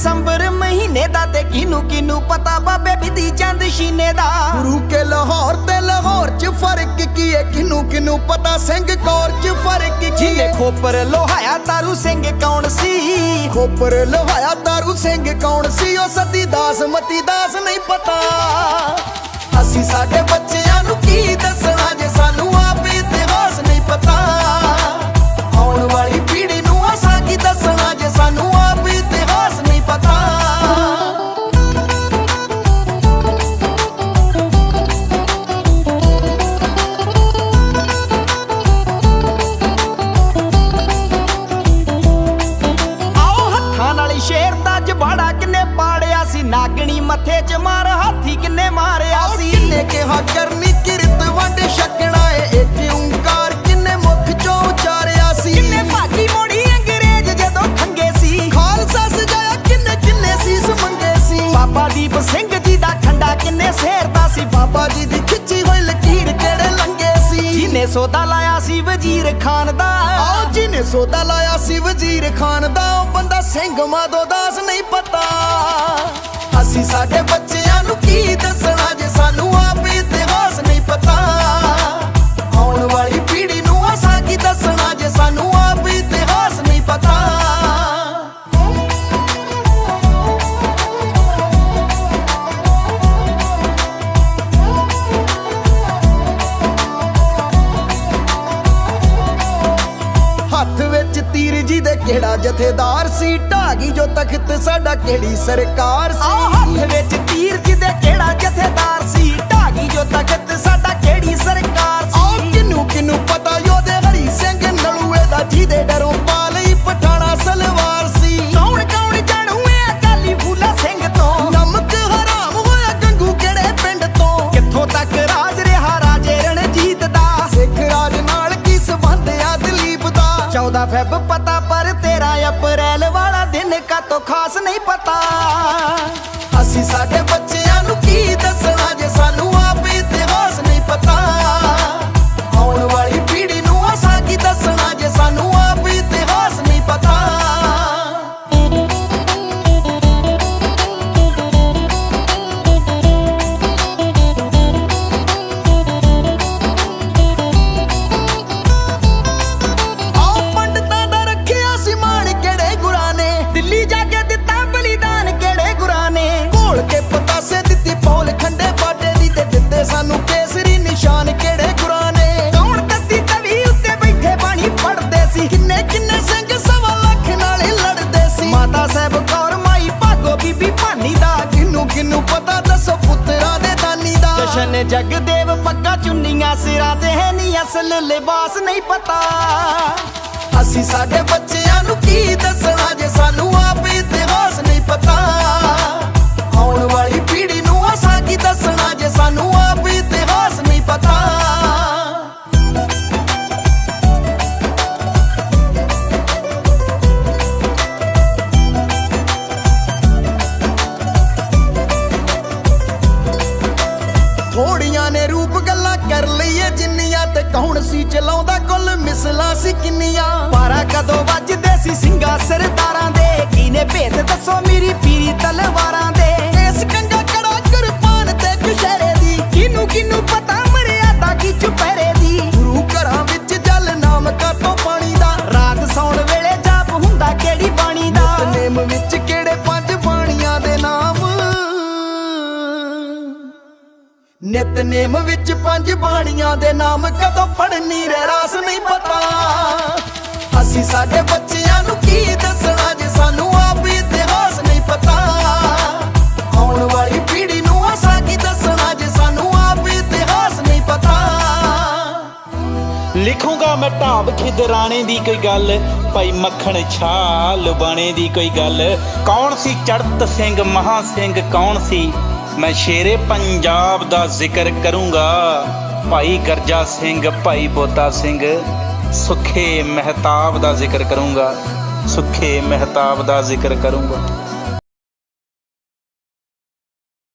ਦਸੰਬਰ ਮਹੀਨੇ ਦਾ ਤੇ ਕਿਨੂੰ ਕਿਨੂੰ ਪਤਾ ਬਾਬੇ ਬਿਧੀ ਚੰਦ ਸ਼ੀਨੇ ਦਾ। ਗੁਰੂ ਕੇ ਲਾਹੌਰ ਤੇ ਲਾਹੌਰ ਚ ਫ਼ਰਕ ਕੀ ਹੈ ਕਿਨੂੰ ਕਿਨੂੰ ਪਤਾ ਸਿੰਘ ਕੌਰ ਚ ਫ਼ਰਕ ਕੀ ਹੈ ਖੋਪਰ ਲੋਹਾਇਆ ਤਾਰੂ ਸਿੰਘ ਕੌਣ ਸੀ? ਖੋਪਰ ਲਹਾਇਆ ਦਾਰੂ ਸਿੰਘ ਕੌਣ ਸੀ? ਉਹ ਸਤੀ ਦਾਸ ਮਤੀ ਦਾਸ ਨਹੀਂ ਪਤਾ। ਅਸੀਂ ਸਾਡੇ ਬੱਚਿਆਂ ਨੂੰ ਕੀ ਦੱਸਣਾ ਜੇ ਮੱਥੇ 'ਚ ਮਾਰ ਹਾਥੀ ਕਿੰਨੇ ਮਾਰਿਆ ਸੀ? ਕਿੰਨੇ ਕਿਹਾ ਕਰਨੀ ਕਿਰਤ ਵੰਡ ਛਕਣਾ ਏ। ਇੱਕ ਓੰਕਾਰ ਕਿੰਨੇ ਮੁਖ ਚੋਂ ਉਚਾਰਿਆ ਸੀ? ਕਿੰਨੇ ਭਾਜੀ ਮੋੜੀ ਅੰਗਰੇਜ਼ ਜਦੋਂ ਖੰਗੇ ਸੀ? ਖਾਲਸਾ ਸਜਾਇਆ ਕਿੰਨੇ ਕਿੰਨੇ ਸੀਸ ਮੰਗੇ ਸੀ? ਬਾਬਾ ਦੀਪ ਸਿੰਘ ਜੀ ਦਾ ਖੰਡਾ ਕਿੰਨੇ ਸੇਰਦਾ ਸੀ? ਬਾਬਾ ਜੀ ਦੀ ਖਿੱਚੀ ਹੋਈ ਲਕੀਰ ਕਿਹੜੇ ਲੰਗੇ ਸੀ? ਜਿਹਨੇ ਸੋਦਾ ਲਾਇਆ ਸੀ ਵਜ਼ੀਰ ਖਾਨ ਦਾ। ਆਓ ਜੀ ਨੇ ਸੋਦਾ ਲਾਇਆ ਸੀ ਵਜ਼ੀਰ ਖਾਨ ਦਾ ਉਹ ਬੰਦਾ ਸਿੰਘ ਮਾਧੋ ਦਾਸ ਨਹੀਂ ਪਤਾ। ਅਸੀਂ ਸਾਡੇ ਬੱਚਿਆਂ ਨੂੰ ਕੀ ਦੱਸਣਾ? ਕਿਹੜਾ ਜਥੇਦਾਰ ਸੀ ਢਾਗੀ ਜੋ ਤਖਤ ਸਾਡਾ ਕਿਹੜੀ ਸਰਕਾਰ ਸੀ? ਹੱਥ ਵਿੱਚ ਤੀਰ ਜਿਹਦੇ ਕਿਹੜਾ ਜਥੇਦਾਰ ਸੀ? ਢਾਗੀ ਜੋ ਤਖਤ ਸਾਡਾ ਕਿਹੜੀ ਸਰਕਾਰ ਸੀ? ਕਿਨੂੰ ਕਿਨੂੰ ਪਤਾ ਪਤਾ ਪਰ 13 ਅਪ੍ਰੈਲ ਵਾਲਾ ਦਿਨ ਕਾਤੋਂ ਖਾਸ ਨਹੀਂ ਪਤਾ। ਅਸੀਂ ਸਾਡੇ ਬੱਚਿਆਂ ਨੂੰ ਕੀ ਦੱਸਣਾ ਜੇ ਸਾਨੂੰ ਦਾ ਜਗਦੇਵ ਪੱਕਾ ਚੁੰਨੀਆਂ, ਸਿਰਾਂ ਤੇ ਹੈ ਨਹੀਂ ਅਸਲ ਲਿਬਾਸ, ਨਹੀਂ ਪਤਾ। ਅਸੀਂ ਸਾਡੇ ਬੱਚਿਆਂ ਨੂੰ ਕੀ ਦੱਸਣਾ ਜੇ ਸਾਨੂੰ ਆਪ ਇਤਿਹਾਸ ਨਹੀਂ ਪਤਾ। ਥੋੜੀਆਂ ਨੇ ਰੂਪ ਗੱਲਾਂ ਕਰ ਲਈਏ ਜਿੰਨੀਆਂ ਤੇ ਕੌਣ ਸੀ ਚਲਾਉਂਦਾ, ਕੁੱਲ ਮਿਸਲਾਂ ਸੀ ਕਿੰਨੀਆਂ? ਪਾਰਾ ਕਦੋਂ ਵੱਜਦੇ ਸੀ ਸਿੰਘਾਂ ਸਰਦਾਰਾਂ ਦੇ? ਕੀਨੇ ਭੇਦ ਦੱਸੋ ਮੇਰੀ ਪੀਰੀ ਤਲਵਾਰਾਂ ਦੇ? ਇਸ ਕੰਗਾ ਕੜਾ ਕੁਰਬਾਨ ਤੇ ਕੁਸ਼ਹਿਰੇ ਦੀ ਕਿਨੂੰ ਕਿਨੂੰ ਨਿਤਨੇਮ ਵਿੱਚ ਪੰਜ ਬਾਣੀਆਂ ਦੇ ਨਾਮ ਕਦੋਂ ਪੜਨੀ ਰੇ, ਰਾਸ ਨਹੀਂ ਪਤਾ। ਅਸੀਂ ਸਾਡੇ ਬੱਚਿਆਂ ਨੂੰ ਕੀ ਦੱਸਣਾ ਜੇ ਸਾਨੂੰ ਆਪ ਇਤਿਹਾਸ ਨਹੀਂ ਪਤਾ। ਆਉਣ ਵਾਲੀ ਪੀੜ੍ਹੀ ਨੂੰ ਅਸਾਂ ਕੀ ਦੱਸਣਾ ਜੇ ਸਾਨੂੰ ਆਪ ਇਤਿਹਾਸ ਨਹੀਂ ਪਤਾ। ਲਿਖੂੰਗਾ ਮੈਂ ਢਾਬ ਖਿਦਰਾਣੇ ਦੀ ਕੋਈ ਗੱਲ, ਭਾਈ ਮੱਖਣ ਛਾ ਲੁਬਾਣੇ ਦੀ ਕੋਈ ਗੱਲ। ਕੌਣ ਸੀ ਚੜਤ ਸਿੰਘ, ਮਹਾ ਸਿੰਘ, ਕੌਣ ਸੀ ਮੈਂ ਸ਼ੇਰੇ ਪੰਜਾਬ ਦਾ ਜ਼ਿਕਰ ਕਰੂੰਗਾ। ਭਾਈ ਗਰਜਾ ਸਿੰਘ, ਭਾਈ ਬੋਤਾ ਸਿੰਘ, ਸੁਖੇ ਮਹਿਤਾਬ ਦਾ ਜ਼ਿਕਰ ਕਰੂੰਗਾ। ਸੁਖੇ ਮਹਿਤਾਬ ਦਾ ਜ਼ਿਕਰ ਕਰੂੰਗਾ।